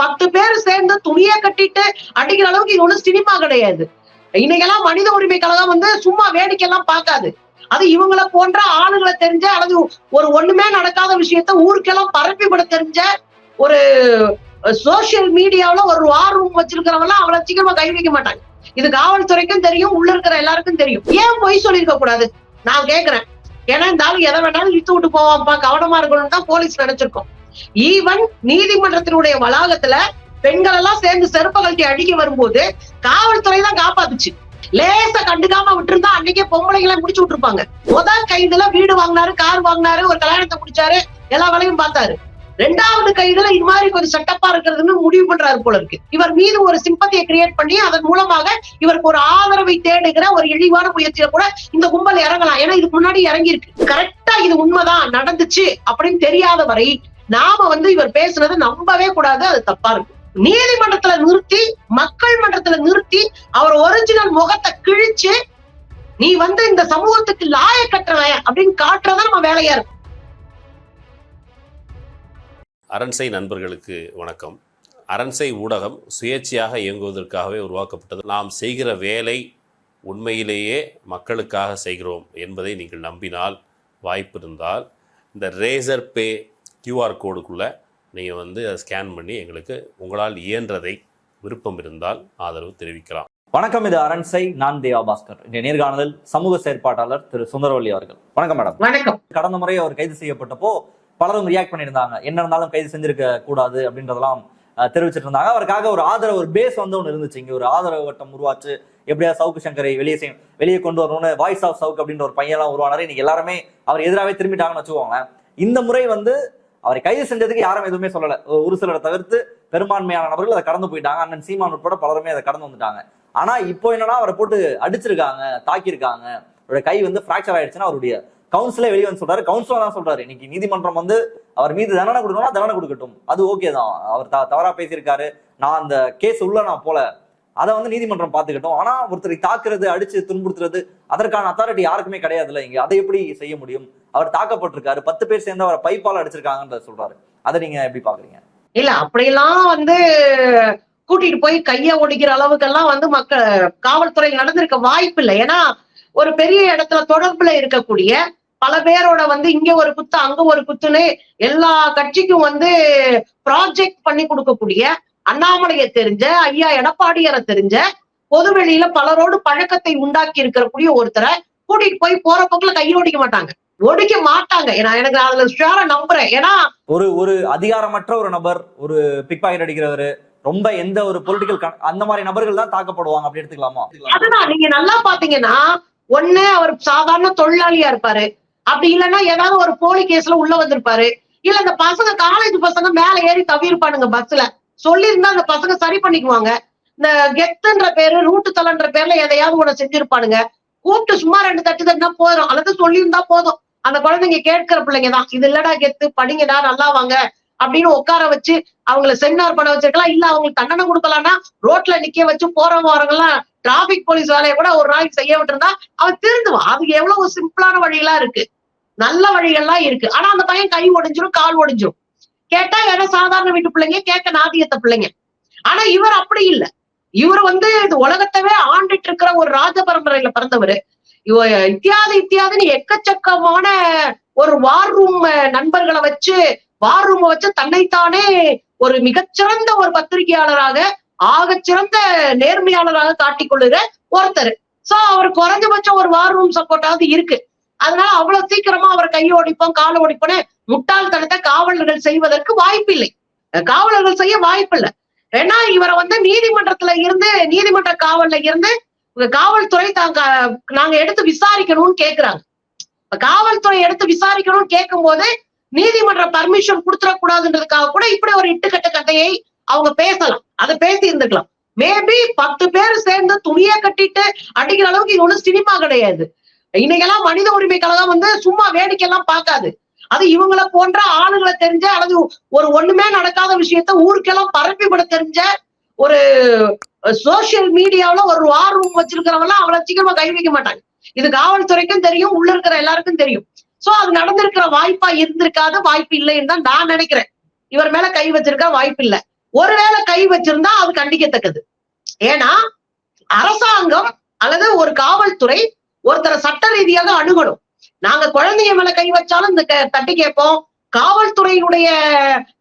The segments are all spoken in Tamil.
பத்து பேர் சேர்ந்து துணியை கட்டிட்டு அடிக்கிற அளவுக்கு இது ஒண்ணு சினிமா கிடையாது. இன்னைக்கெல்லாம் மனித உரிமை கழகம் வந்து சும்மா வேடிக்கை எல்லாம் பார்க்காது. அது இவங்கள போன்ற ஆளுங்களை தெரிஞ்ச அல்லது ஒரு ஒண்ணுமே நடக்காத விஷயத்த ஊருக்கெல்லாம் பரப்பிவிட தெரிஞ்ச ஒரு சோசியல் மீடியாவில ஒரு வார் ரூம் வச்சிருக்கிறவங்க அவ்வளவு சீக்கிரமா கை வைக்க மாட்டாங்க. இது காவல்துறைக்கும் தெரியும் உள்ள இருக்கிற எல்லாருக்கும் தெரியும். ஏன் பொய் சொல்லியிருக்க கூடாது? நான் கேக்குறேன். ஏன்னா இந்த ஆளு எதை வேணாலும் இழுத்து விட்டு போவான்ப்பா கவனமா இருக்கணும்னு தான் போலீஸ் நினைச்சிருக்கோம். ஈவன் நீதிமன்றத்தினுடைய வளாகத்துல பெண்கள் எல்லாம் சேர்ந்து செருப்ப கழட்டி அடிக்க வரும்போது காவல்துறை தான் காப்பாத்துச்சு. லேசா கண்டுக்காம விட்டுருந்தா அன்னைக்கே பொம்பளைங்களை முடிச்சு விட்டுருப்பாங்க. முதல் கைதுல வீடு வாங்கினாரு கார் வாங்கினாரு ஒரு கல்யாணத்தை முடிச்சாரு எல்லா வேலையும் பார்த்தாரு. ரெண்டாவது கைதுல இது மாதிரி கொஞ்சம் செட்டப்பா இருக்கிறதுன்னு முடிவு பண்றாரு போல இருக்கு. இவர் மீது ஒரு சிம்பத்தியை கிரியேட் பண்ணி அதன் மூலமாக இவருக்கு ஒரு ஆதரவை தேடுகிற ஒரு இழிவான முயற்சியில கூட இந்த கும்பல் இறங்கலாம். ஏன்னா இதுக்கு முன்னாடி இறங்கி இருக்கு கரெக்டா இது உண்மைதான் நடந்துச்சு அப்படின்னு தெரியாத வரை நாம வந்து இவர் பேசுனதை நம்பவே கூடாது அது தப்பா இருக்கு நீதிமன்றத்துல நிறுத்தி மக்கள் மன்றத்துல நிறுத்தி அவர் ஒரிஜினல் முகத்தை கிழிச்சு நீ வந்து இந்த சமூகத்துக்கு லாய கட்டுறவன் அப்படின்னு காட்டுறதா நம்ம வேலையா இருக்கும். அரண்சை நண்பர்களுக்கு வணக்கம். அரண்சை ஊடகம் சுயேட்சையாக இயங்குவதற்காகவே உருவாக்கப்பட்டது. நாம் செய்கிற வேலை உண்மையிலேயே மக்களுக்காக செய்கிறோம் என்பதை நீங்கள் நம்பினால் வாய்ப்பு இருந்தால் இந்த ரேசர் பே கியூஆர் கோடுக்குள்ளே நீங்கள் வந்து அதை ஸ்கேன் பண்ணி எங்களுக்கு உங்களால் இயன்றதை விருப்பம் இருந்தால் ஆதரவு தெரிவிக்கலாம். வணக்கம் இது அரண்சை நான் தேவா பாஸ்கர். இந்த நேர்காணலில் சமூக செயற்பாட்டாளர் திரு சுந்தரவல்லி அவர்கள். வணக்கம் மேடம். வணக்கம். கடந்த முறை அவர் கைது செய்யப்பட்டப்போ பலரும் ரியாக்ட் பண்ணியிருந்தாங்க. என்ன இருந்தாலும் கைது செஞ்சிருக்க கூடாது அப்படின்றதெல்லாம் தெரிவிச்சிட்டு இருந்தாங்க அவருக்காக ஒரு ஆதரவு ஒரு பேஸ் வந்து ஒன்று இருந்துச்சு. இங்க ஒரு ஆதரவு வட்டம் உருவாச்சு. எப்படியா சவுக்கு சங்கரை வெளியே செய் வெளியே கொண்டு வரணும்னு வாய்ஸ் ஆஃப் சவுக் அப்படின்ற ஒரு பையன்லாம் உருவானாரு. இன்னைக்கு எல்லாருமே அவர் எதிராகவே திரும்பிட்டாங்கன்னு வச்சுக்கோங்களேன். இந்த முறை வந்து அவரை கைது செஞ்சதுக்கு யாரும் எதுவுமே சொல்லல. ஒரு சிலரை தவிர்த்து பெரும்பான்மையான நபர்கள் அதை கடந்து போயிட்டாங்க. அண்ணன் சீமான் உட்பட பலருமே அதை கடந்து வந்துட்டாங்க. ஆனா இப்போ என்னன்னா அவரை போட்டு அடிச்சிருக்காங்க தாக்கியிருக்காங்க. அவருடைய கை வந்து பிராக்சர் ஆயிடுச்சுன்னா அவருடைய கவுன்சிலே வெளியே வந்து சொல்றாரு. கவுன்சிலர் தான் சொல்றாரு. இன்னைக்கு நீதிமன்றம் வந்து அவர் மீது தண்டனை கொடுக்கணும்னா தண்டனை கொடுக்கட்டும். அது ஓகே தான். அவர் த- தவறா பேசியிருக்காரு. நான் அந்த கேஸ் உள்ள நான் போல. அதை வந்து நீதிமன்றம் பார்த்துக்கிட்டோம். ஆனா ஒருத்தரை தாக்குறது அடிச்சு துன்புறுத்துறது அதற்கான அத்தாரிட்டி யாருக்குமே கிடையாதுல்ல இங்க. அதை எப்படி செய்ய முடியும்? அவர் தாக்கப்பட்டிருக்காரு. பத்து பேர் சேர்ந்து அவரை பைப்பால் அடிச்சிருக்காங்கன்றத சொல்றாரு. அதை நீங்க எப்படி பாக்குறீங்க இல்ல அப்படியெல்லாம் வந்து கூட்டிட்டு போய் கைய ஒடிக்கிற அளவுக்கெல்லாம் வந்து மக்கள் காவல்துறை நடந்திருக்க வாய்ப்பு இல்லை. ஏன்னா ஒரு பெரிய இடத்துல தொடர்புல இருக்கக்கூடிய பல பேரோட வந்து இங்க ஒரு குத்து அங்க ஒரு குத்துன்னு எல்லா கட்சிக்கும் வந்து ப்ராஜெக்ட் பண்ணி கொடுக்கக்கூடிய அண்ணாமலையை தெரிஞ்ச ஐயா எடப்பாடியாரை தெரிஞ்ச பொதுவெளியில பலரோடு பழக்கத்தை உண்டாக்கி இருக்கக்கூடிய ஒருத்தரை கூட்டிட்டு போய் போற போக்குல கையை ஒடிக்க மாட்டாங்க. ஒடிக்க மாட்டாங்க. ஏன்னா எனக்கு அதுல ஷுவரா நம்புறேன். ஏன்னா ஒரு ஒரு அதிகாரமற்ற ஒரு நபர் ஒரு பிக் பாக்கெட் அடிக்கிறவர் ரொம்ப எந்த ஒரு பொலிட்டிக்கல் அந்த மாதிரி நபர்கள் தான் தாக்கப்படுவாங்க. அப்படி எடுத்துக்கலாமா? அதுதான். நீங்க நல்லா பாத்தீங்கன்னா ஒண்ணு அவர் சாதாரண தொழிலாளியா இருப்பாரு. அப்படி இல்லைன்னா ஏதாவது ஒரு போலி கேஸ்ல உள்ள வந்திருப்பாரு. இல்ல இந்த பசங்க காலேஜ் பசங்க மேல ஏறி தவிர்ப்பானுங்க பஸ்ல சொல்லியிருந்தா அந்த பசங்க சரி பண்ணிக்குவாங்க. இந்த கெத்துன்ற பேரு ரூட்டு தலன்ற பேர்ல எதையாவது ஒண்ணு செஞ்சிருப்பானுங்க. கூப்பிட்டு சும்மா ரெண்டு தட்டு தட்டுனா போதும் அல்லது சொல்லியிருந்தா போதும். அந்த குழந்தைங்க கேட்கிற பிள்ளைங்க தான். இது இல்லடா கெத்து படிங்கடா நல்லா வாங்க அப்படின்னு உட்கார வச்சு அவங்கள செமினார் பண்ண வச்சிருக்கலாம். இல்ல அவங்களுக்கு தண்டனை கொடுக்கலாம்னா ரோட்ல நிக்க வச்சு போறவங்க வரவங்கலாம் டிராபிக் போலீஸ் வேலையை கூட ஒரு நாளைக்கு செய்ய விட்டுருந்தா அவன் திருந்துவான். அதுக்கு எவ்வளவு சிம்பிளான வழியெல்லாம் இருக்கு. நல்ல வழிகள்லாம் இருக்கு. ஆனா அந்த பையன் கை ஒடிஞ்சிரும் கால் ஒடிஞ்சிரும். கேட்டா ஏன்னா சாதாரண வீட்டு பிள்ளைங்க கேட்க நாதியத்த பிள்ளைங்க. ஆனா இவர் அப்படி இல்ல. இவர் வந்து இது உலகத்தவே ஆண்டுட்டு இருக்கிற ஒரு ராஜ பரம்பரையில பிறந்தவர். இவ இத்தியாதி எக்கச்சக்கமான ஒரு வார் ரூம் நண்பர்களை வச்சு வார் ரூம் வச்சு தன்னைத்தானே ஒரு மிகச்சிறந்த ஒரு பத்திரிகையாளராக ஆகச்சிறந்த நேர்மையாளராக காட்டிக்கொள்ளுற ஒருத்தர். சோ அவர் குறைஞ்சபட்சம் ஒரு வார் ரூம் சப்போர்ட்டாவது இருக்கு. அதனால அவ்வளவு சீக்கிரமா அவர் கையை ஒடிப்போம் காலை ஒடிப்போன்னு முட்டாள்தனத்தை காவலர்கள் செய்வதற்கு வாய்ப்பில்லை. காவலர்கள் செய்ய வாய்ப்பில்லை. ஏன்னா இவரை வந்து நீதிமன்றத்துல இருந்து நீதிமன்ற காவல்ல இருந்து உங்க காவல்துறை தாங்க நாங்க எடுத்து விசாரிக்கணும்னு கேக்குறாங்க. காவல்துறை எடுத்து விசாரிக்கணும்னு கேட்கும் போது நீதிமன்ற பர்மிஷன் கொடுத்துடக்கூடாதுன்றதுக்காக கூட இப்படி ஒரு இட்டுக்கட்ட கதையை அவங்க பேசலாம். அதை பேசி இருந்துக்கலாம். மேபி பத்து பேர் சேர்ந்து துணியை கட்டிட்டு அடிக்கிற அளவுக்கு இது ஒண்ணு சினிமா கிடையாது. இன்னைக்கெல்லாம் மனித உரிமை கழகம் வந்து சும்மா வேடிக்கை எல்லாம் பார்க்காது. அது இவங்கள போன்ற ஆளுங்களை தெரிஞ்ச அல்லது ஒரு ஒண்ணுமே நடக்காத விஷயத்த ஊருக்கெல்லாம் பரப்பிவிட தெரிஞ்ச ஒரு சோசியல் மீடியாவில ஒரு வார் ரூம் வச்சிருக்கிறவெல்லாம் அவ்வளவு சீக்கிரமா கை வைக்க மாட்டாங்க. இது காவல்துறைக்கும் தெரியும் உள்ள இருக்கிற எல்லாருக்கும் தெரியும். சோ அது நடந்திருக்கிற வாய்ப்பா இருந்திருக்காது வாய்ப்பு இல்லைன்னு தான் நான் நினைக்கிறேன். இவர் மேல கை வச்சிருக்க வாய்ப்பு இல்லை. ஒருவேளை கை வச்சிருந்தா அது கண்டிக்கத்தக்கது. ஏன்னா அரசாங்கம் அல்லது ஒரு காவல்துறை ஒருத்தரை சட்ட ரீதியாக அணுகணும். நாங்க குழந்தைங்க மேல கை வச்சாலும் இந்த க- தட்டி கேட்போம். காவல்துறையினுடைய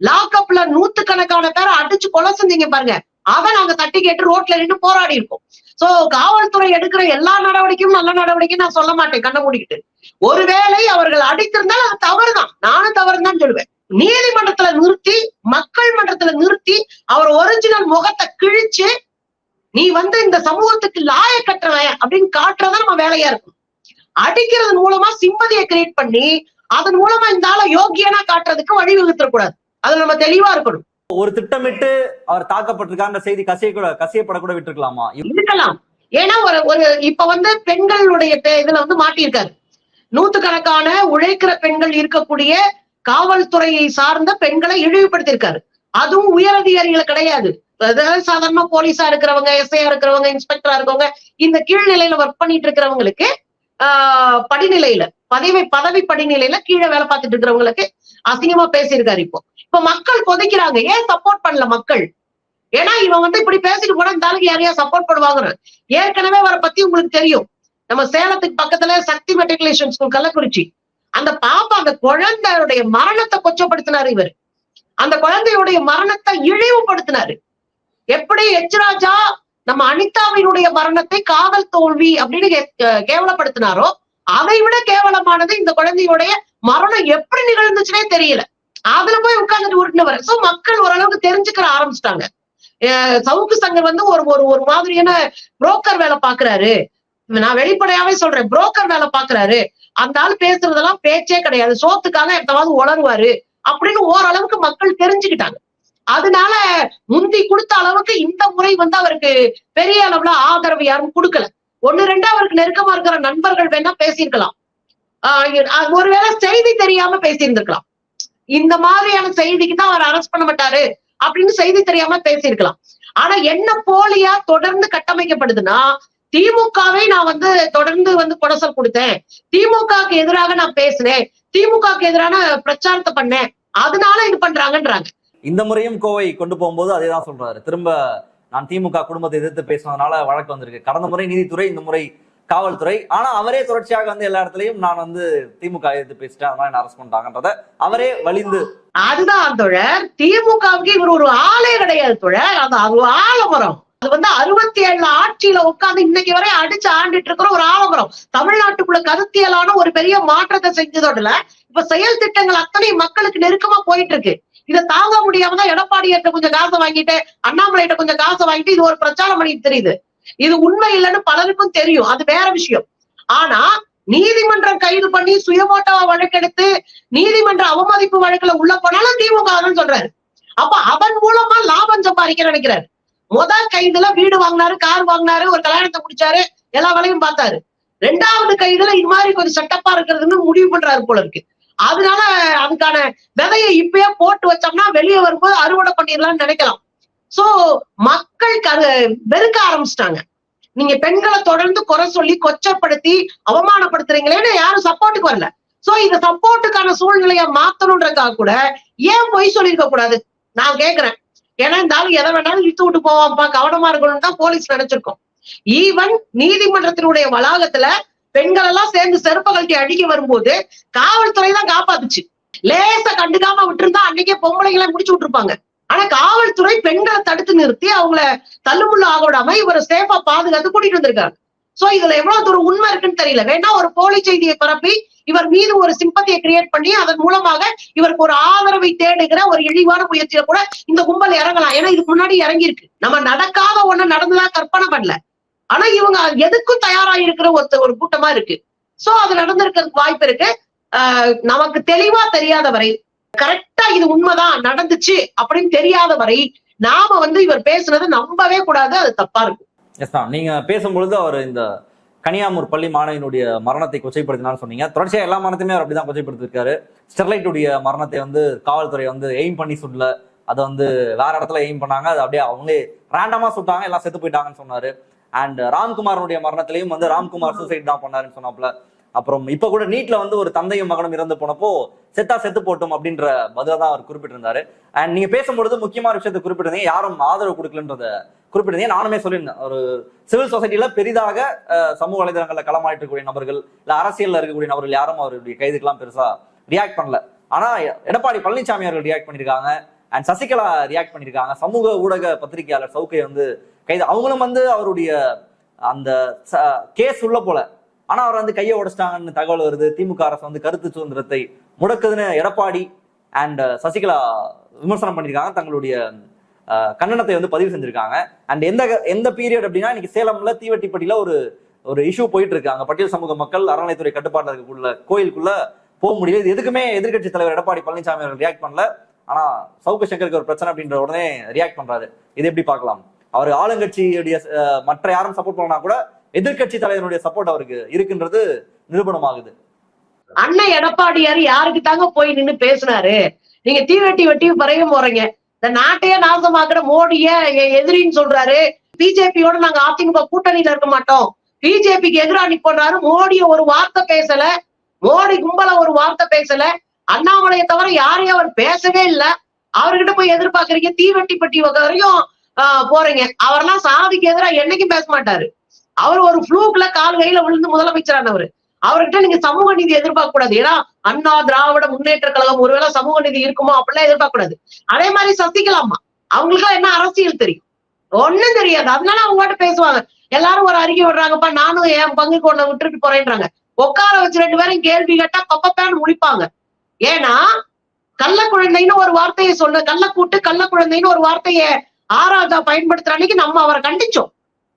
லாக்அப்ல நூத்துக்கணக்கான பேரை அடிச்சு கொலை செஞ்சீங்க பாருங்க. அதை நாங்க தட்டி கேட்டு ரோட்ல நின்று போராடி இருக்கோம். சோ காவல்துறை எடுக்கிற எல்லா நடவடிக்கையும் நல்ல நடவடிக்கையும் நான் சொல்ல மாட்டேன் கண்ண மூடிக்கிட்டு. ஒருவேளை அவர்கள் அடித்திருந்தால் அது தவறுதான். நானும் தவறுதான் சொல்லுவேன். நீதிமன்றத்துல நிறுத்தி மக்கள் மன்றத்துல நிறுத்தி அவர் ஒரிஜினல் முகத்தை கிழிச்சு நீ வந்து இந்த சமூகத்துக்கு லாய கட்டுறவன் அப்படின்னு காட்டுறதா நம்ம வேலையா இருக்கும். அடிக்கிறது மூலமா சிம்பதியை கிரியேட் பண்ணி அதன் மூலமா இந்த ஆளை யோக்கியனா காட்டுறதுக்கு வழிவகுத்துற கூடாது அதுல நம்ம தெளிவா இருக்கணும். ஒரு திட்டமிட்டு அவர் தாக்கப்பட்டிருக்காங்க செய்தி கசிய கூட கசியப்படக்கூட விட்டுருக்கலாமா? இருக்கலாம். ஏன்னா ஒரு ஒரு இப்ப வந்து பெண்களுடைய இதுல வந்து மாட்டியிருக்காரு. நூத்துக்கணக்கான உழைக்கிற பெண்கள் இருக்கக்கூடிய காவல்துறையை சார்ந்த பெண்களை இழிவுபடுத்தியிருக்காரு. அதுவும் உயரதிகாரிகளை கிடையாது. அதாவது சாதாரண போலீஸா இருக்கிறவங்க எஸ்ஐயா இருக்கிறவங்க இன்ஸ்பெக்டரா இருக்கவங்க இந்த கீழ்நிலையில ஒர்க் பண்ணிட்டு இருக்கிறவங்களுக்கு ஆஹ் படிநிலையில பதவி பதவி படிநிலையில கீழே வேலை பார்த்துட்டு இருக்கிறவங்களுக்கு அசிங்கமா பேசியிருக்காரு இப்போ. இப்ப மக்கள் கொதிக்கிறாங்க. ஏன் சப்போர்ட் பண்ணல மக்கள்? ஏன்னா இவன் வந்து இப்படி பேசிட்டு போனா இந்த ஆளுக்கு யாரையா சப்போர்ட் பண்ணுவாங்க ஏற்கனவே அவரை பத்தி உங்களுக்கு தெரியும். நம்ம சேலத்துக்கு பக்கத்துல சக்தி மெட்ரிகுலேஷன் ஸ்கூல் கள்ளக்குறிச்சி. அந்த பாப்பா அந்த குழந்தையுடைய மரணத்தை கொச்சப்படுத்தினாரு இவர். அந்த குழந்தையுடைய மரணத்தை இழிவுபடுத்தினாரு. எப்படி எச்ராஜா நம்ம அனிதாவினுடைய மரணத்தை காதல் தோல்வி அப்படின்னு கே- கேவலப்படுத்தினாரோ அதை விட கேவலமானது இந்த குழந்தையுடைய மரணம் எப்படி நிகழ்ந்துச்சுனே தெரியல. அதுல போய் உட்கார்ந்துட்டு உருட்டுனவர் சோ மக்கள் ஓரளவுக்கு தெரிஞ்சுக்கிற ஆரம்பிச்சிட்டாங்க. அஹ் சவுக்கு சங்கர் வந்து ஒரு ஒரு ஒரு மாதிரியான புரோக்கர் வேலை பாக்குறாரு. நான் வெளிப்படையாவே சொல்றேன் புரோக்கர் வேலை பாக்குறாரு. அந்த ஆள் பேசுறதெல்லாம் பேச்சே கிடையாது. சோத்துக்காக எதாவது உளருவாரு அப்படின்னு ஓரளவுக்கு மக்கள் தெரிஞ்சுக்கிட்டாங்க. அதனால முந்தி கொடுத்த அளவுக்கு இந்த முறை வந்து அவருக்கு பெரிய அளவுல ஆதரவு யாரும் கொடுக்கல. ஒண்ணு ரெண்டா அவருக்கு நெருக்கமா இருக்கிற நண்பர்கள் வேணா பேசியிருக்கலாம். ஆஹ் ஒருவேளை செய்தி தெரியாம பேசியிருந்திருக்கலாம். இந்த மாதிரியான செய்திக்கு தான் அவர் அரெஸ்ட் பண்ண மாட்டாரு அப்படின்னு செய்தி தெரியாம பேசியிருக்கலாம். ஆனா என்ன போலியா தொடர்ந்து கட்டமைக்கப்படுதுன்னா திமுகவை நான் வந்து தொடர்ந்து வந்து கொடசல் கொடுத்தேன். திமுகவுக்கு எதிராக நான் பேசினேன். திமுகவுக்கு எதிரான பிரச்சாரத்தை பண்ணேன். அதனால இது பண்றாங்கன்றாங்க. இந்த முறையும் கோவை கொண்டு போகும்போது அதே தான் சொல்றாரு. திரும்ப நான் திமுக குடும்பத்தை எதிர்த்து பேசினதுனால வழக்கு வந்திருக்கு. கடந்த முறை நீதித்துறை இந்த முறை காவல்துறை. ஆனா அவரே தொடர்ச்சியாக வந்து எல்லா இடத்துலயும் நான் வந்து திமுக எதிர்த்து பேசிட்டேன். அதனால என்ன அரெஸ்ட் பண்ணிட்டாங்கன்றத அவரே வலிந்து அதுதான் தோழர். திமுகவுக்கு இவர் ஒரு ஆளே கிடையாது தோழர். அது அது ஆலமரம். அது வந்து அறுபத்தி ஏழுல ஆட்சியில உட்கார்ந்து இன்னைக்கு வரை அடிச்சு ஆண்டுட்டு இருக்கிற ஒரு ஆலமரம். தமிழ்நாட்டுக்குள்ள கருத்தியலான ஒரு பெரிய மாற்றத்தை செஞ்சதோடல இப்ப செயல் திட்டங்கள் அத்தனை மக்களுக்கு நெருக்கமா போயிட்டு இருக்கு. இதை தாங்க முடியாம தான் எடப்பாடியிட்ட கொஞ்சம் காசை வாங்கிட்டு அண்ணாமலையிட்ட கொஞ்சம் காசை வாங்கிட்டு இது ஒரு பிரச்சாரம் பண்ணிட்டு தெரியுது. இது உண்மை இல்லைன்னு பலருக்கும் தெரியும். அது வேற விஷயம். ஆனா நீதிமன்றம் கைது பண்ணி சுயமோட்டாவா வழக்கெடுத்து நீதிமன்ற அவமதிப்பு வழக்குல உள்ள போனாலும் திமுக சொல்றாரு. அப்ப அவன் மூலமா லாபம் சம்பாதிக்க நினைக்கிறாரு. முத கைதுல வீடு வாங்கினாரு கார் வாங்கினாரு ஒரு கல்யாணத்தை முடிச்சாரு எல்லா வேலையும் பார்த்தாரு. ரெண்டாவது கைதுல இது மாதிரி கொஞ்சம் செட்டப்பா இருக்கிறதுன்னு முடிவு பண்றாரு போல இருக்கு. அதனால அதுக்கான விதையை இப்பயே போட்டு வச்சோம்னா வெளியே வரும்போது அறுவடை பண்ணிடலாம்னு நினைக்கலாம். சோ மக்கள் கரு வெறுக்க ஆரம்பிச்சிட்டாங்க. நீங்க பெண்களை தொடர்ந்து குறை சொல்லி கொச்சப்படுத்தி அவமானப்படுத்துறீங்களேன்னு யாரும் சப்போர்ட்டுக்கு வரல. சோ இந்த சப்போர்ட்டுக்கான சூழ்நிலையை மாத்தணுன்றக்காக கூட ஏன் பொய் சொல்லியிருக்க கூடாது? நான் கேக்குறேன். ஏன்னா இந்த ஆள் எதை வேணாலும் இழுத்து விட்டு போவான்ப்பா. கவனமா இருக்கணும்னு தான் போலீஸ் நினைச்சிருக்கோம். ஈவன் நீதிமன்றத்தினுடைய வளாகத்துல பெண்கள் எல்லாம் சேர்ந்து செருப்ப கழட்டி அடிக்க வரும்போது காவல்துறை தான் காப்பாத்துச்சு. லேசா கண்டுக்காம விட்டுருந்தா அன்னைக்கே பொம்பளைங்களை முடிச்சு விட்டுருப்பாங்க. ஆனா காவல்துறை பெண்களை தடுத்து நிறுத்தி அவங்கள தள்ளுமுள்ள ஆக விடாம இவரை சேஃபா பாதுகாத்து கூட்டிட்டு வந்திருக்காங்க. சோ இதுல எவ்வளவு தூரம் உண்மை இருக்குன்னு தெரியல. வேணா ஒரு போலி செய்தியை பரப்பி இவர் மீது ஒரு சிம்பத்தியை கிரியேட் பண்ணி அதன் மூலமாக இவருக்கு ஒரு ஆதரவை தேடுகிற ஒரு இழிவான முயற்சியில கூட இந்த கும்பல் இறங்கலாம். ஏன்னா இதுக்கு முன்னாடி இறங்கியிருக்கு. நம்ம நடக்காத ஒண்ணு நடந்ததா கற்பனை பண்ணல. ஆனா இவங்க எதுக்கும் தயாரா இருக்கிற ஒருத்த ஒரு கூட்டமா இருக்கு. சோ அது நடந்திருக்கிறதுக்கு வாய்ப்பு இருக்கு. நமக்கு தெளிவா தெரியாத வரை கரெக்டா இது உண்மைதான் நடந்துச்சு அப்படின்னு தெரியாத வரை நாம வந்து இவர் பேசுனதை நம்பவே கூடாது அது தப்பா இருக்கும் எஸ் தான் நீங்க பேசும்பொழுது அவர் இந்த கனியாமூர் பள்ளி மாணவியினுடைய மரணத்தை கொச்சைப்படுத்தினான்னு சொன்னீங்க. தொடர்ச்சியா எல்லா மரணத்தையுமே அவர் அப்படிதான் கொச்சைப்படுத்திருக்காரு. ஸ்டெர்லைட்டுடைய மரணத்தை வந்து காவல்துறை வந்து எய்ம் பண்ணி சுடல. அதை வந்து வேற இடத்துல எய்ம் பண்ணாங்க. அது அப்படியே அவங்களே ரேண்டமா சுட்டாங்க. எல்லாம் செத்து போயிட்டாங்கன்னு சொன்னாரு. அண்ட் ராம்குமாரனுடைய மரணத்திலையும் வந்து ராம்குமார் சூசைட் தான் பண்ணாருன்னு சொன்னாப்ல அப்புறம் இப்ப கூட நீட்ல வந்து ஒரு தந்தையும் மகனும் இறந்து போனப்போ செத்தா செத்து போட்டோம் அப்படின்ற பதில தான் அவர் குறிப்பிட்டிருந்தாரு. அண்ட் நீங்க பேசும்பொழுது முக்கியமான விஷயத்தை குறிப்பிட்டிருந்தீங்க. யாரும் ஆதரவு கொடுக்கலன்றத குறிப்பிட்டிருந்தீங்க. நானுமே சொல்லியிருந்தேன். ஒரு சிவில் சொசைட்டில பெரிதாக சமூக வலைதளங்கள்ல களமாயிட்டு இருக்கக்கூடிய நபர்கள் இல்ல அரசியல்ல இருக்கக்கூடிய நபர்கள் யாரும் அவருடைய கைதுக்கெல்லாம் பெருசா ரியாக்ட் பண்ணல. ஆனா எடப்பாடி பழனிசாமி அவர்கள் ரியாக்ட் பண்ணிருக்காங்க அண்ட் சசிகலா ரியாக்ட் பண்ணிருக்காங்க சமூக ஊடக பத்திரிகையாளர் சவுக்கை வந்து கைது அவங்களும் வந்து அவருடைய அந்த கேஸ் உள்ள போல. ஆனா அவர் வந்து கையை உடைச்சிட்டாங்கன்னு தகவல் வருது. திமுக அரசு வந்து கருத்து சுதந்திரத்தை முடக்குதுன்னு எடப்பாடி அண்ட் சசிகலா விமர்சனம் பண்ணியிருக்காங்க. தங்களுடைய கண்டனத்தை வந்து பதிவு செஞ்சிருக்காங்க. அண்ட் எந்த எந்த பீரியட் அப்படின்னா இன்னைக்கு சேலம்ல தீவட்டிப்பட்டியில ஒரு ஒரு இஷ்யூ போயிட்டு இருக்கு அங்க பட்டியல் சமூக மக்கள் அறநிலைத்துறை கட்டுப்பாட்டில் இருக்கக்குள்ள கோயிலுக்குள்ள போக முடியல. இது எதுக்குமே எதிர்க்கட்சி தலைவர் எடப்பாடி பழனிசாமி அவர்கள் ரியாக்ட் பண்ணல. ஆனா சவுக்கு சங்கருக்கு ஒரு பிரச்சனை அப்படின்ற உடனே ரியாக்ட் பண்றாரு. இது எப்படி பார்க்கலாம்? அவர் ஆளுங்கட்சியுடைய மற்ற யாரும் சப்போர்ட் பண்ணா கூட எதிர்க்கட்சி தலைவருடைய சப்போர்ட் அவருக்கு இருக்குன்றது நிரூபணமாகுது. அண்ணன் எடப்பாடியார் யாருக்கு தாங்க போய் நின்னு பேசினாரு? நீங்க தீவெட்டி வெட்டி பறைய போறீங்க. இந்த நாட்டையே நாசமாக்குற மோடிய எதிரின்னு சொல்றாரு. பிஜேபியோட நாங்க அதிமுக கூட்டணியில இருக்க மாட்டோம். பிஜேபிக்கு எதிராக நிப்போன்றாரு மோடிய ஒரு வார்த்தை பேசல. மோடி கும்பல ஒரு வார்த்தை பேசல. அண்ணாமலையை தவிர யாரையும் அவர் பேசவே இல்ல. அவர்கிட்ட போய் எதிர்பார்க்கறீங்க. தீவெட்டி பட்டி வரையும் போறீங்க. அவரெல்லாம் சாதிக்கு எதிரா என்னைக்கும் பேச மாட்டாரு. அவர் ஒரு ஃப்ளூக்ல கால் கையில விழுந்து முதலமைச்சரானவர். அவர்கிட்ட நீங்க சமூக நீதி எதிர்பார்க்க கூடாது. ஏன்னா அண்ணா திராவிட முன்னேற்ற கழகம் ஒருவேளை சமூக நீதி இருக்குமோ அப்படிலாம் எதிர்பார்க்க கூடாது. அதே மாதிரி சசிகலாமா அவங்களுக்கு என்ன அரசியல் தெரியும்? ஒண்ணும் தெரியாது. அதனால அவங்க பாட்டு பேசுவாங்க. எல்லாரும் ஒரு அறிக்கை விடுறாங்கப்பா நானும் என் பங்குக்கு ஒண்ணு விட்டுட்டு போறேன்றாங்க. உட்கார வச்சு ரெண்டு பேரும் கேள்வி கேட்டா பப்பப்பேன்னு முடிப்பாங்க ஏன்னா கள்ள குழந்தைன்னு ஒரு வார்த்தையை சொல்ல கள்ள கூட்டு கள்ள குழந்தைன்னு ஒரு வார்த்தையை ஆராதா பயன்படுத்துற அன்னைக்கு நம்ம அவரை கண்டிச்சோம்.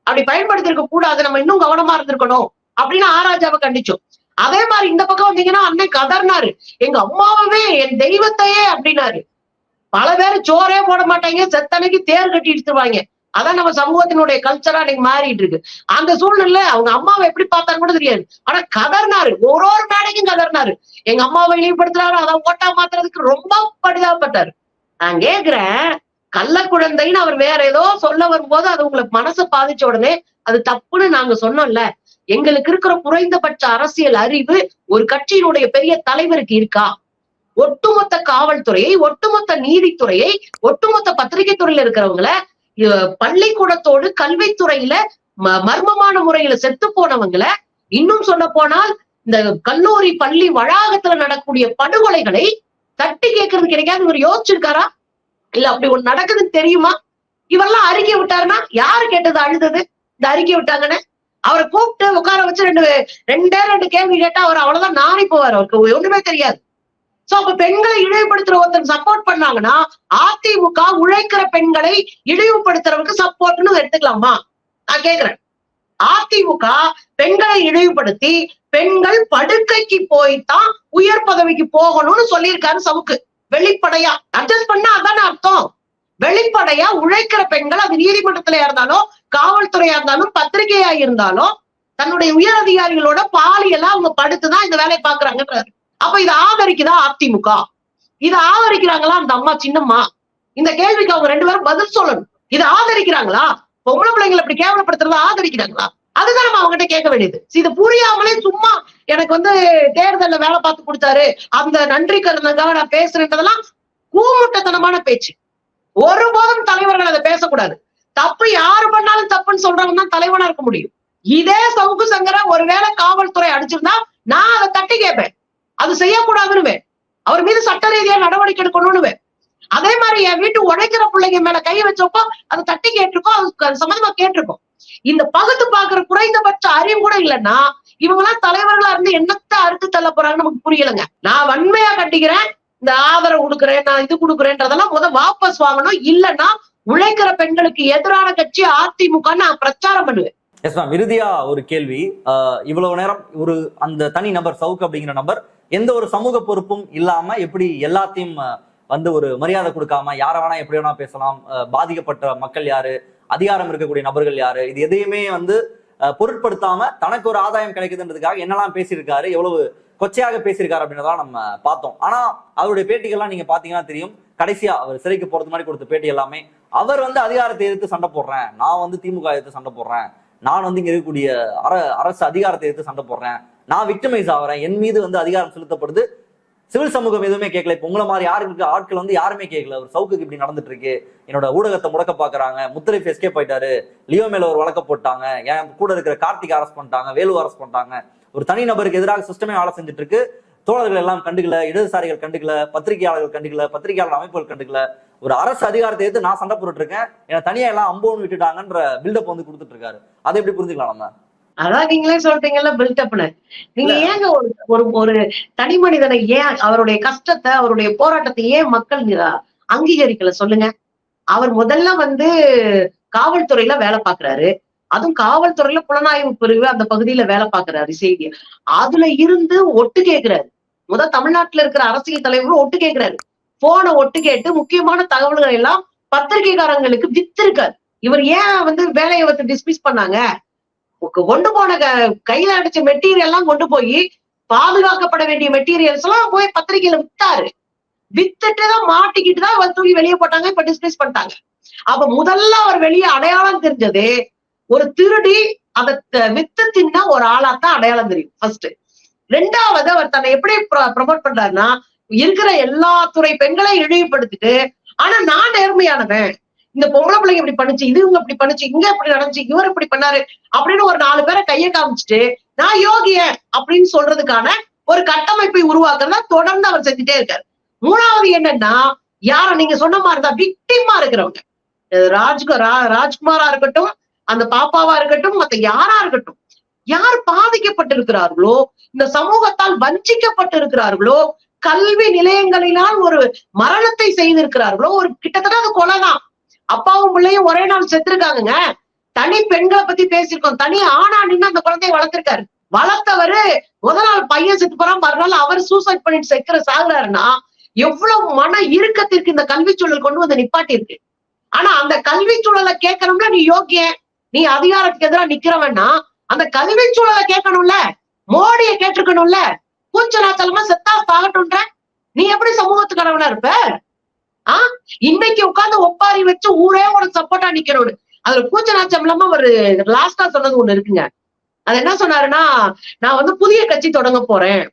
அப்படி பயன்படுத்திருக்க கூடாது நம்ம இன்னும் கவனமா இருந்திருக்கணும் அப்படின்னு ஆராஜாவை கண்டிச்சோம். அதே மாதிரி இந்த பக்கம் வந்தீங்கன்னா அன்னை கதர்னாரு எங்க அம்மாவே என் தெய்வத்தையே அப்படின்னாரு. பல பேர் சோறே போட மாட்டாங்க செத்தனைக்கு தேர் கட்டி எடுத்துருவாங்க அதான் நம்ம சமூகத்தினுடைய கல்ச்சரா இன்னைக்கு மாறிட்டு இருக்கு. அந்த சூழ்நிலை அவங்க அம்மாவை எப்படி பார்த்தாங்க கூட தெரியாது. ஆனா கதர்னாரு ஒரு ஒரு மேடைக்கும் கதர்னாரு எங்க அம்மாவை இழிவுபடுத்துறாரு. அதை ஓட்டா மாத்துறதுக்கு ரொம்ப படிதாப்பட்டாரு நான் கேக்குறேன் கள்ள குழந்தைன்னு அவர் வேற ஏதோ சொல்ல வரும்போது அது உங்களுக்கு மனசை பாதிச்ச உடனே அது தப்புன்னு நாங்க சொன்னோம்ல. எங்களுக்கு இருக்கிற குறைந்தபட்ச அரசியல் அறிவு ஒரு கட்சியினுடைய பெரிய தலைவருக்கு இருக்கா? ஒட்டுமொத்த காவல்துறையை ஒட்டுமொத்த நீதித்துறையை ஒட்டுமொத்த பத்திரிகை துறையில இருக்கிறவங்கள பள்ளிக்கூடத்தோடு கல்வித்துறையில ம- மர்மமான முறையில செத்து போனவங்கள இன்னும் சொல்ல போனால் இந்த கல்லூரி பள்ளி வளாகத்துல நடக்கக்கூடிய படுகொலைகளை தட்டி கேட்கறது கிடைக்காது இவர் யோசிச்சிருக்காரா? இல்ல அப்படி ஒண்ணு நடக்குதுன்னு தெரியுமா? இவரெல்லாம் அறிக்கை விட்டாருன்னா யாரு கேட்டது அழுதது? இந்த அறிக்கை விட்டாங்கன்னு? அவரை கூப்பிட்டு உட்கார வச்சு ரெண்டு ரெண்டே ரெண்டு கேள்வி கேட்டா அவர் அவ்வளவுதான் நாணி போவார். அவருக்கு ஒண்ணுமே தெரியாது. சோ அப்ப பெண்களை இழிவுபடுத்துற ஒருத்தர் சப்போர்ட் பண்ணாங்கன்னா அதிமுக உழைக்கிற பெண்களை இழிவுபடுத்துறவருக்கு சப்போர்ட்னு எடுத்துக்கலாமா? நான் கேக்குறேன். அதிமுக பெண்களை இழிவுபடுத்தி பெண்கள் படுக்கைக்கு போய்தான் உயர் பதவிக்கு போகணும்னு சொல்லியிருக்காரு சவுக்கு. வெளிப்படையா அட்ஜஸ்ட் பண்ணா அதானே அர்த்தம். வெளிப்படையா உழைக்கிற பெண்கள் அது நீதிமன்றத்திலயா இருந்தாலும் காவல்துறையா இருந்தாலும் பத்திரிகையா இருந்தாலும் தன்னுடைய உயர் அதிகாரிகளோட பாலியெல்லாம் அவங்க படுத்துதான் இந்த வேலையை பாக்குறாங்கன்றாரு அப்ப இதை ஆதரிக்குதா அதிமுக? இதை ஆதரிக்கிறாங்களா அந்த அம்மா சின்னம்மா? இந்த கேள்விக்கு அவங்க ரெண்டு பேரும் பதில் சொல்லணும். இதை ஆதரிக்கிறாங்களா? பொம்பளை பிள்ளைங்களை இப்படி கேவலப்படுத்துறத ஆதரிக்கிறாங்களா? அதுதான் நம்ம அவங்ககிட்ட கேட்க வேண்டியது. இது புரியாமலே சும்மா எனக்கு வந்து தேர்தல்ல வேலை பார்த்து கொடுத்தாரு. அந்த நன்றி கருந்தங்காக நான் பேசுறேன்றதெல்லாம் கூமுட்டத்தனமான பேச்சு. ஒருபோதும் தலைவர்கள் அதை பேசக்கூடாது. தப்பு யாரு பண்ணாலும் தப்புன்னு சொல்றவங்க தான் தலைவனா இருக்க முடியும். இதே சவுக்கு சங்கர ஒருவேளை காவல்துறை அடிச்சிருந்தா நான் அதை தட்டி கேட்பேன். அது செய்யக்கூடாதுன்னு அவர் மீது சட்ட ரீதியா நடவடிக்கை எடுக்கணும்னு அதே மாதிரி என் வீட்டு உழைக்கிற பிள்ளைங்க மேல கை வச்சப்போ அதை தட்டி கேட்டிருக்கோம். அதுக்கு அது சம்மந்தமா கேட்டிருக்கோம். இந்த பகுத்து பாக்குற குறைந்தபட்ச அறிவு கூட இல்லைன்னா இவங்கெல்லாம் தலைவர்களா இருந்து என்னத்த அறுத்து தள்ள போறாங்கன்னு நமக்கு புரியலங்க. நான் வன்மையா கட்டிக்கிறேன் இந்த ஆதரவு கொடுக்குறேன் நான் இது கொடுக்குறேன்றதெல்லாம் முத வாபஸ் வாங்கணும். இல்லைன்னா உழைக்கிற பெண்களுக்கு எதிரான கட்சி அதிமுக நான் பிரச்சாரம் பண்ணுவேன். எஸ் மேம் இறுதியா ஒரு கேள்வி. ஆஹ் இவ்வளவு நேரம் ஒரு அந்த தனி நபர் சவுக் அப்படிங்கிற நபர் எந்த ஒரு சமூக பொறுப்பும் இல்லாம எப்படி எல்லாத்தையும் வந்து ஒரு மரியாதை கொடுக்காம யார வேணா எப்படி வேணா பேசலாம் பாதிக்கப்பட்ட மக்கள் யாரு அதிகாரம் இருக்கக்கூடிய நபர்கள் யாரு? இது எதையுமே வந்து பொருட்படுத்தாம தனக்கு ஒரு ஆதாயம் கிடைக்குதுன்றதுக்காக என்னெல்லாம் பேசியிருக்காரு எவ்வளவு கொச்சையாக பேசியிருக்காரு அப்படின்றதெல்லாம் நம்ம பார்த்தோம். ஆனா அவருடைய பேட்டிகள்லாம் நீங்க பாத்தீங்கன்னா தெரியும். கடைசியா அவர் சிறைக்கு போறது மாதிரி கொடுத்த பேட்டி எல்லாமே அவர் வந்து அதிகாரத்தை எதிர்த்து சண்டை போடுறேன். நான் வந்து திமுக எதிர்த்து சண்டை போடுறேன். நான் வந்து இங்க இருக்கக்கூடிய அர அரசு அதிகாரத்தை எதிர்த்து சண்டை போடுறேன். நான் விக்டிமைஸ் ஆகிறேன் என் மீது வந்து அதிகாரம் செலுத்தப்படுது. சிவில் சமூகம் எதுவுமே கேட்கல. இப்போ உங்களை மாதிரி யாருக்கு ஆட்கள் வந்து யாருமே கேட்கல. ஒரு சவுக்குக்கு இப்படி நடந்துட்டு இருக்கு என்னோட ஊடகத்தை முடக்க பாக்குறாங்க. முத்தரீஃப் எஸ்கேப் போயிட்டாரு லியோ மேல ஒரு வழக்க போட்டாங்க. என் கூட இருக்கிற கார்த்திக் அரஸ்ட் பண்ணிட்டாங்க. வேலு அரஸ்ட் பண்ணிட்டாங்க. ஒரு தனி நபருக்கு எதிராக சிஸ்டமே வேலை செஞ்சுட்டு இருக்கு தோழர்கள் எல்லாம் கண்டுக்கல. இடதுசாரிகள் கண்டுக்கல. பத்திரிகையாளர்கள் கண்டுக்கல. பத்திரிகையாளர் அமைப்புகள் கண்டுக்கல. ஒரு அரசு அதிகாரத்தை எடுத்து நான் சண்டை போட்டுட்டு இருக்கேன். என்னை தனியா எல்லாம் அம்போன்னு விட்டுட்டாங்கன்ற பில்டப் வந்து கொடுத்துட்டு இருக்காரு. அதை எப்படி புரிஞ்சுக்கலாம் நம்ம அதான் நீங்களே சொல்றீங்கல்ல பில்டப்னு நீங்க ஏங்க ஒரு ஒரு தனி மனிதனை ஏன் அவருடைய கஷ்டத்தை அவருடைய போராட்டத்தை ஏன் மக்கள் அங்கீகரிக்கல? சொல்லுங்க. அவர் முதல்ல வந்து காவல்துறையில வேலை பாக்குறாரு. அதுவும் காவல்துறையில புலனாய்வு பிரிவு அந்த பகுதியில வேலை பாக்குறாரு செய்தி அதுல இருந்து ஒட்டு கேக்குறாரு. முத தமிழ்நாட்டுல இருக்கிற அரசியல் தலைவரும் ஒட்டு கேக்குறாரு. போன ஒட்டு கேட்டு முக்கியமான தகவல்கள் எல்லாம் பத்திரிகைக்காரங்களுக்கு வித்திருக்காரு. இவர் ஏன் வந்து வேலையை வந்து டிஸ்மிஸ் பண்ணாங்க? கொண்டு போன க- கையில அடிச்ச மெட்டீரியல் எல்லாம் கொண்டு போய் பாதுகாக்கப்பட வேண்டிய மெட்டீரியல்ஸ் எல்லாம் போய் பத்திரிகையில வித்தாரு. வித்துட்டு தான் மாட்டிக்கிட்டு தான் அவர் தூக்கி வெளியே போட்டாங்க இப்ப டிஸ்மிஸ் பண்ணிட்டாங்க. அப்ப முதல்ல அவர் வெளியே அடையாளம் தெரிஞ்சது ஒரு திருடி அத வித்து தின்ன ஒரு ஆளாத்தான் அடையாளம் தெரியும் ஃபர்ஸ்ட் ரெண்டாவது அவர் தன்னை எப்படி ப்ரமோட் பண்றாருன்னா இருக்கிற எல்லா துறை பெண்களையும் இழிவுபடுத்திட்டு ஆனா நான் நேர்மையானவன். இந்த பொம்பளை பிள்ளைங்க இப்படி பண்ணுச்சு இது இவங்க இப்படி பண்ணுச்சு இங்க இப்படி நடந்துச்சு இவர் இப்படி பண்ணாரு அப்படின்னு ஒரு நாலு பேரை கையை காமிச்சிட்டு நான் யோகியன் அப்படின்னு சொல்றதுக்கான ஒரு கட்டமைப்பை உருவாக்குறதா தொடர்ந்து அவர் செஞ்சுட்டே இருக்காரு. மூணாவது என்னன்னா யார நீங்க சொன்ன மாதிரிதான் விக்டிமா இருக்கிறவங்க. ராஜ்கு ரா- ராஜ்குமாரா இருக்கட்டும் அந்த பாப்பாவா இருக்கட்டும் மத்த யாரா இருக்கட்டும் யார் பாதிக்கப்பட்டிருக்கிறார்களோ இந்த சமூகத்தால் வஞ்சிக்கப்பட்டிருக்கிறார்களோ கல்வி நிலையங்களினால் ஒரு மரணத்தை செய்திருக்கிறார்களோ ஒரு கிட்டத்தட்ட அது கொலைதான். அப்பாவும் பிள்ளையும் ஒரே நாள் செத்துருக்காங்க தனி பெண்களை பத்தி பேசியிருக்கோம். தனி ஆணா நின்று அந்த குழந்தைய வளர்த்திருக்காரு. வளர்த்தவரு முத நாள் பையன் செத்து போறான். மறுநாள் அவர் சூசைட் பண்ணிட்டு செக்கிற சாகுறாருன்னா எவ்வளவு மன இறுக்கத்திற்கு இந்த கல்வி சூழல் கொண்டு வந்து நிப்பாட்டி இருக்கு ஆனா அந்த கல்வி சூழலை கேட்கணும்னா நீ யோக்கியன். நீ அதிகாரத்துக்கு எதிராக நிக்கிறவன்னா அந்த கல்வி சூழலை கேட்கணும்ல. மோடிய கேட்டிருக்கணும்ல. கூச்சலாச்சலமா செத்தா சாகட்டும்ன்ற. நீ எப்படி சமூகத்துக்கானவனா இருப்ப? ஆஹ் இன்னைக்கு உட்கார்ந்து ஒப்பாரி வச்சு ஊரே உனக்கு சப்போர்ட்டா நிக்கிறோடு அதுல கூச்சநாச்சம் இல்லாம ஒரு லாஸ்டா சொன்னது ஒண்ணு இருக்குங்க. அது என்ன சொன்னாருன்னா நான் வந்து புதிய கட்சி தொடங்க போறேன்.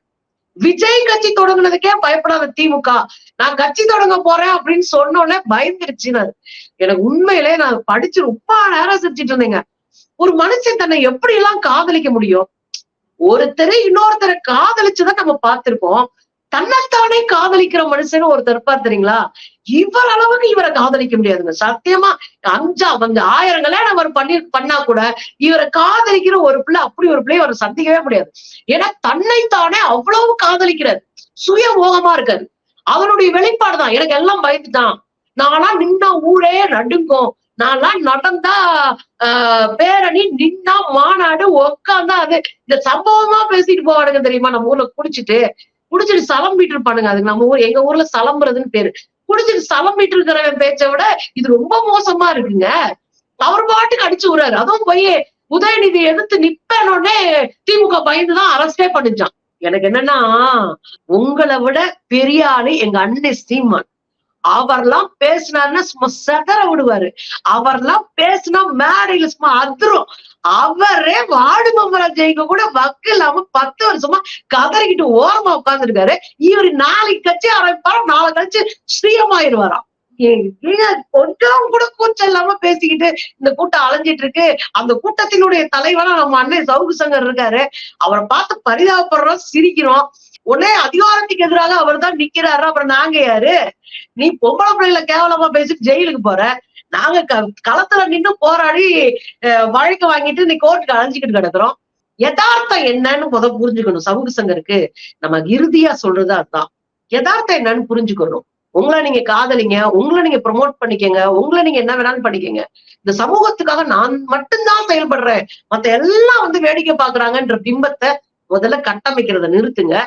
விஜய் கட்சி தொடங்குனதுக்கே பயப்படாத திமுக. நான் கட்சி தொடங்க போறேன் அப்படின்னு சொன்ன உடனே பயந்துருச்சுனாரு எனக்கு உண்மையிலே நான் படிச்சு ரொம்ப நேரம் சிரிச்சிட்டு இருந்தேங்க. ஒரு மனுஷன் தன்னை எப்படி எல்லாம் காதலிக்க முடியும்? ஒருத்தரை இன்னொருத்தரை காதலிச்சுதான் நம்ம பார்த்திருக்கோம் தன்னைத்தானே காதலிக்கிற மனுஷன் ஒருத்தர் இருப்பார் தெரியுங்களா? இவர் அளவுக்கு இவரை காதலிக்க முடியாதுங்க. சத்தியமா அஞ்சா வந்து ஆயிரம் கல்யாணம் அவர் பண்ணி பண்ணா கூட இவரை காதலிக்கிற ஒரு பிள்ளை அப்படி ஒரு பிள்ளைய அவரை சந்திக்கவே முடியாது. ஏன்னா தன்னைத்தானே அவ்வளவு காதலிக்கிறார். சுய மோகமா இருக்காரு. அவருடைய வெளிப்பாடுதான் எனக்கு எல்லாம் பயந்துதான். நான்லாம் நின்னா ஊரே நடுங்கும். நான்லாம் நடந்தா ஆஹ் பேரணி நின்னா மாநாடு உக்காந்தா அது. இந்த சம்பவமா பேசிட்டு போவானுங்க தெரியுமா? நம்ம ஊர்ல குடிச்சிட்டு குடிச்சிட்டு சலம்பிட்டு இருப்பானுங்க அதுக்கு நம்ம ஊர் எங்க ஊர்ல சலம்புறதுன்னு பேரு. குடிச்சிட்டு சலம்பிட்டு இருக்கிற பேச்சை விட இது ரொம்ப மோசமா இருக்குங்க. அவர் பாட்டுக்கு அடிச்சு விடுறாரு அதுவும் போய் உதயநிதி எதிர்த்து நிப்பேனோடனே திமுக பயந்துதான் அரஸ்டே பண்ணிச்சான். எனக்கு என்னன்னா உங்களை விட பெரிய ஆளு எங்க அண்ணன் சீமான். அவர்லாம் பேசினாருன்னா சும்மா செதற விடுவாரு. அவர்லாம் பேசினா மேடையில சும்மா அதிரும். அவரே வார்டு மெம்பரா ஜெயிக்க கூட வக்கு இல்லாம பத்து வருஷமா கதறிக்கிட்டு ஓரமா உட்காந்துருக்காரு இவரு நாளைக்கு கட்சி ஆரம்பிப்பாரு? நாளை கழிச்சு ஸ்ரீயமாயிருவாராம் கொஞ்சம் கூட கூச்சம் இல்லாம பேசிக்கிட்டு இந்த கூட்டம் அலைஞ்சிட்டு இருக்கு அந்த கூட்டத்தினுடைய தலைவனா நம்ம அண்ணன் சவுகு சங்கர் இருக்காரு. அவரை பார்த்து பரிதாபப்படுறோம் சிரிக்கிறோம். உடனே அதிகாரத்துக்கு எதிராக அவர் தான் நிக்கிறாரு. அப்புறம் நாங்க யாரு? நீ பொம்பளை பிள்ளைல கேவலமா பேசிட்டு ஜெயிலுக்கு போற? நாங்க க- களத்துல நின்னு போராடி வழக்கு வாங்கிட்டு நீ கோர்ட்டுக்கு அலைஞ்சிக்கிட்டு கிடக்குறோம். யதார்த்தம் என்னன்னு முத புரிஞ்சுக்கணும். சமூக சங்கருக்கு நம்ம இறுதியா சொல்றது அதுதான். யதார்த்தம் என்னன்னு புரிஞ்சுக்கணும். உங்களை நீங்க காதலிங்க உங்களை நீங்க ப்ரொமோட் பண்ணிக்கங்க உங்களை நீங்க என்ன வேணாலும் பண்ணிக்கங்க. இந்த சமூகத்துக்காக நான் மட்டும்தான் செயல்படுறேன். மத்த எல்லாம் வந்து வேடிக்கை பாக்குறாங்கன்ற பிம்பத்தை முதல்ல கட்டமைக்கிறத நிறுத்துங்க.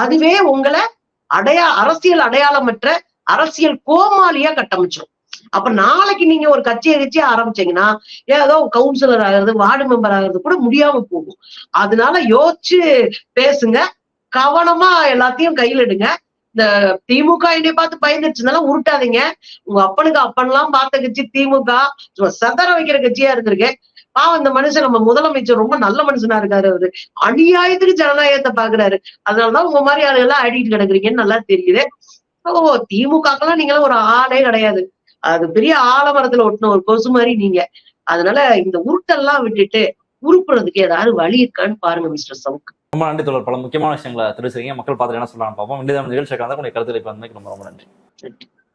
அதுவே உங்களை அடையா அரசியல் அடையாளமற்ற அரசியல் கோமாளியா கட்டமைச்சிடும் அப்ப நாளைக்கு நீங்க ஒரு கட்சியை கட்சி ஆரம்பிச்சீங்கன்னா ஏதோ கவுன்சிலர் ஆகிறது வார்டு மெம்பர் ஆகிறது கூட முடியாம போகும். அதனால யோசிச்சு பேசுங்க. கவனமா எல்லாத்தையும் கையில் எடுங்க. இந்த திமுக என்னை பார்த்து பயந்துருச்சுனால உருட்டாதீங்க. உங்க அப்பனுக்கு அப்பன்லாம் பார்த்த கட்சி திமுக. சதர சதற வைக்கிற கட்சியா இருந்திருக்கு பாவம் இந்த மனுஷன் நம்ம முதலமைச்சர் ரொம்ப நல்ல மனுஷனா இருக்காரு அவரு. அநியாயத்துக்கு ஜனநாயகத்தை பாக்குறாரு. அதனாலதான் உங்க மாதிரி ஆளுகெல்லாம் ஆடிட்டு கிடக்குறீங்கன்னு நல்லா தெரியுது. ஓ திமுகக்கெல்லாம் நீங்களாம் ஒரு ஆளே கிடையாது. அது பெரிய ஆலமரத்துல ஒட்டின ஒரு கொசு மாதிரி நீங்க. அதனால இந்த உருட்டெல்லாம் விட்டுட்டு உருப்புறதுக்கு ஏதாவது வழி இருக்கான்னு பாருங்க மிஸ்டர் சவுக் ரொம்ப நன்றி தொடர் பல முக்கியமான விஷயங்களை தெரிவிச்சிருக்கீங்க மக்கள் பார்த்துட்டு என்ன சொல்லலாம் பார்ப்போம். நிகழ்ச்சியை கலந்து உங்களுடைய கருத்துக்களை பகிர்ந்தமைக்கு ரொம்ப ரொம்ப நன்றி.